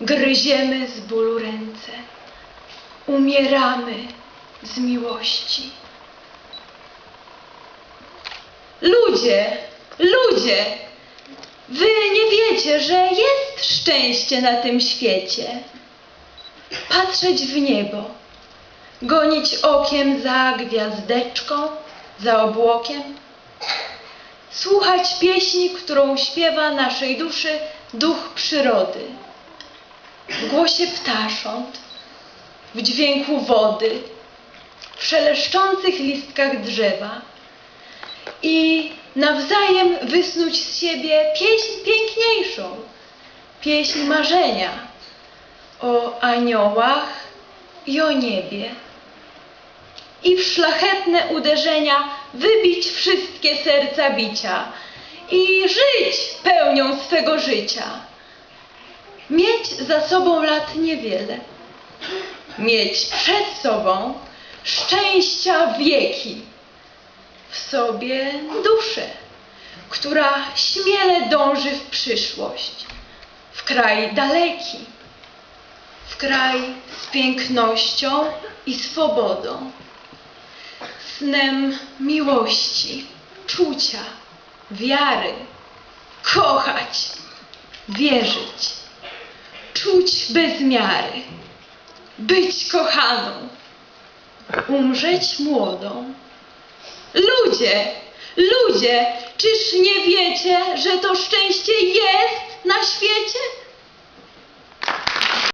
gryziemy z bólu ręce, umieramy z miłości. Ludzie, ludzie, wy nie wiecie, że jest szczęście na tym świecie. Patrzeć w niebo, gonić okiem za gwiazdeczką, za obłokiem, słuchać pieśni, którą śpiewa naszej duszy duch przyrody. W głosie ptasząt, w dźwięku wody, w szeleszczących listkach drzewa i nawzajem wysnuć z siebie pieśń piękniejszą, pieśń marzenia o aniołach i o niebie. I w szlachetne uderzenia wybić wszystkie serca bicia i żyć pełnią swego życia. Za sobą lat niewiele, mieć przed sobą szczęścia wieki w sobie duszę, która śmiele dąży w przyszłość, w kraj daleki, w kraj z pięknością i swobodą, snem miłości, czucia, wiary, kochać, wierzyć, czuć bez miary, być kochaną, umrzeć młodą. Ludzie, ludzie, czyż nie wiecie, że to szczęście jest?